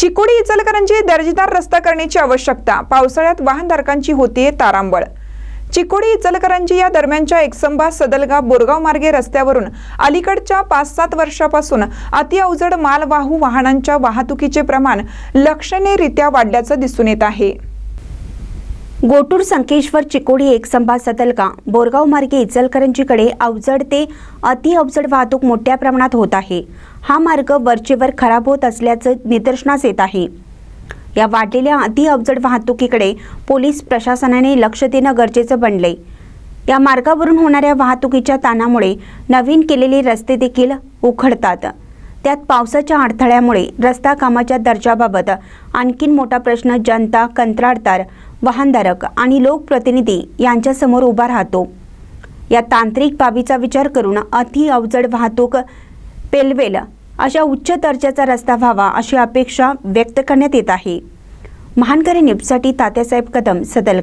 चिकोडी इचलकरंजी दर्जेदार रस्ता करण्याची आवश्यकता. पावसाळ्यात वाहनधारकांची होतीये तारांबळ. चिकोडी इचलकरंजी या दरम्यानच्या एकसंभा सदलगा बोरगाव मार्गे रस्त्यावरून अलीकडच्या पाच सात वर्षापासून अति अवजड मालवाहू वाहनांच्या वाहतुकीचे प्रमाण लक्षणीयरित्या वाढल्याचं दिसून येत आहे. गोटूर संकेश्वर चिकोडी एकसंभा सतलका बोरगाव मार्गे इचलकरंजीकडे अवजड ते अति अवजड वाहतूक मोठ्या प्रमाणात होत आहे. हा मार्ग वरचेवर खराब होत असल्याचं निदर्शनास येत आहे. या वाढलेल्या अति अवजड वाहतुकीकडे पोलीस प्रशासनाने लक्ष देणं गरजेचं बनले या मार्गावरून होणाऱ्या वाहतुकीच्या ताणामुळे नवीन केलेले रस्ते देखील उखडतात. त्यात पावसाच्या अडथळ्यामुळे रस्ता कामाच्या दर्जाबाबत आणखीन मोठा प्रश्न जनता कंत्राटदार वाहनधारक आणि लोकप्रतिनिधी यांच्यासमोर उभा राहतो. या तांत्रिक बाबीचा विचार करून अति अवजड वाहतूक पेलवेल अशा उच्च दर्जाचा रस्ता व्हावा अशी अपेक्षा व्यक्त करण्यात येत आहे. महानकरी न्यूजसाठी तात्यासाहेब कदम सदल